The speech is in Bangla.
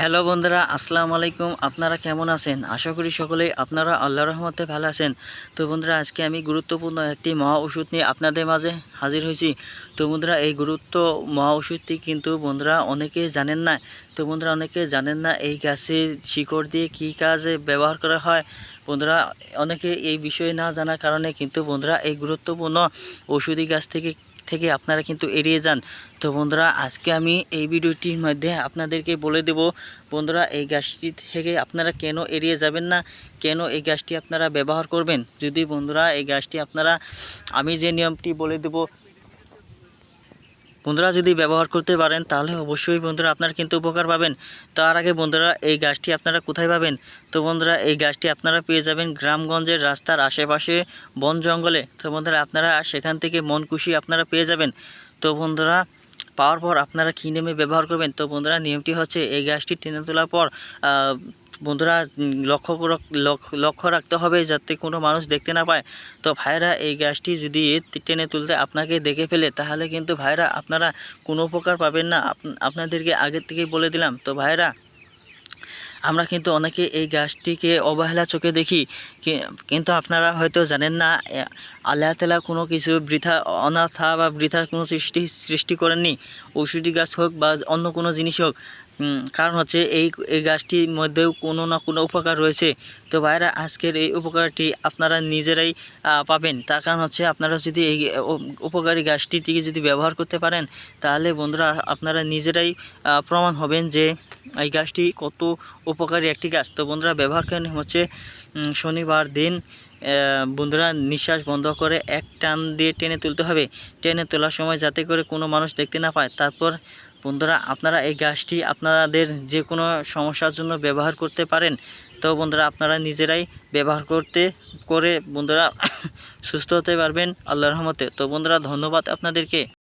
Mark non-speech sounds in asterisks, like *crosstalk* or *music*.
হ্যালো বন্ধুরা, আসসালামু আলাইকুম। আপনারা কেমন আছেন? আশা করি সকলেই আপনারা আল্লাহ রহমতে ভালো আছেন। তো বন্ধুরা, আজকে আমি গুরুত্বপূর্ণ একটি মহা ওষুধ নিয়ে আপনাদের মাঝে হাজির হয়েছি। তো বন্ধুরা, এই গুরুত্ব মহা ওষুধটি কিন্তু বন্ধুরা অনেকে জানেন না। তো বন্ধুরা, অনেকে জানেন না এই গাছের শিকড় দিয়ে কী কাজে ব্যবহার করা হয়। বন্ধুরা, অনেকে এই বিষয়ে না জানার কারণে কিন্তু বন্ধুরা এই গুরুত্বপূর্ণ ওষুধি গাছ থেকে থেকে আপনারা কিন্তু এড়িয়ে যান। তো বন্ধুরা, আজকে আমি এই ভিডিওটির মধ্যে আপনাদেরকে বলে দেব, বন্ধুরা, এই গাছটি থেকে আপনারা কেন এড়িয়ে যাবেন না? কেন এই গাছটি আপনারা ব্যবহার করবেন? যদি বন্ধুরা, এই গাছটি আপনারা, আমি যে নিয়মটি বলে দেব বন্ধুরা যদি ব্যবহার করতে পারেন, তাহলে অবশ্যই বন্ধুরা আপনারা কিন্তু উপকার পাবেন। তার আগে বন্ধুরা, এই গাছটি আপনারা কোথায় পাবেন? তো বন্ধুরা, এই গাছটি আপনারা পেয়ে যাবেন গ্রামগঞ্জের রাস্তার আশেপাশে বন জঙ্গলে। তো বন্ধুরা, আপনারা সেখান থেকে মন খুশি আপনারা পেয়ে যাবেন। তো বন্ধুরা, পাওয়ার পর আপনারা কী নেমে ব্যবহার করবেন? তো বন্ধুরা, নিয়মটি হচ্ছে এই গাছটি টেনে তোলার পর বন্ধুরা লক্ষ্য লক্ষ্য- রাখতে হবে যাতে কোনো মানুষ দেখতে না পায়। তো ভাইরা, এই গাছটি যদি টেনে তুলতে আপনাকে দেখে ফেলে, তাহলে কিন্তু ভাইরা আপনারা কোনো উপকার পাবেন না। আপ- আপনাদেরকে আগের থেকেই বলে দিলাম। তো ভাইরা, আমরা কিন্তু অনেকে এই গাছটিকে অবহেলা চোখে দেখি। কিন্তু আপনারা হয়তো জানেন না আল্লাহ তালা কোনো কিছু বৃথা, অনাথা বা বৃথা কোনো সৃষ্টি সৃষ্টি করেননি। ঔষধি গাছ হোক বা অন্য কোনো জিনিস হোক কারণ হচ্ছে এই এই গাছটির মধ্যেও কোনো না কোনো উপকার রয়েছে। তো ভাইরা, আজকের এই উপকারটি আপনারা নিজেরাই পাবেন। তার কারণ হচ্ছে আপনারা যদি এই উপকারী গাছটিকে যদি ব্যবহার করতে পারেন, তাহলে বন্ধুরা আপনারা নিজেরাই প্রমাণ হবেন যে এই গাছটি কত উপকারী একটি গাছ। তো বন্ধুরা, ব্যবহার করেন হচ্ছে শনিবার দিন বন্ধুরা নিঃশ্বাস বন্ধ করে এক টান দিয়ে টেনে তুলতে হবে। টেনে তোলার সময় যাতে করে কোনো মানুষ দেখতে না পায়। তারপর বন্ধুরা, আপনারা এই গাছটি আপনাদের যে কোনো সমস্যার জন্য ব্যবহার করতে পারেন। তো বন্ধুরা, আপনারা নিজেরাই ব্যবহার করতে, করে বন্ধুরা *coughs* সুস্থ হতে পারবেন আল্লাহর রহমতে। তো বন্ধুরা, ধন্যবাদ আপনাদেরকে।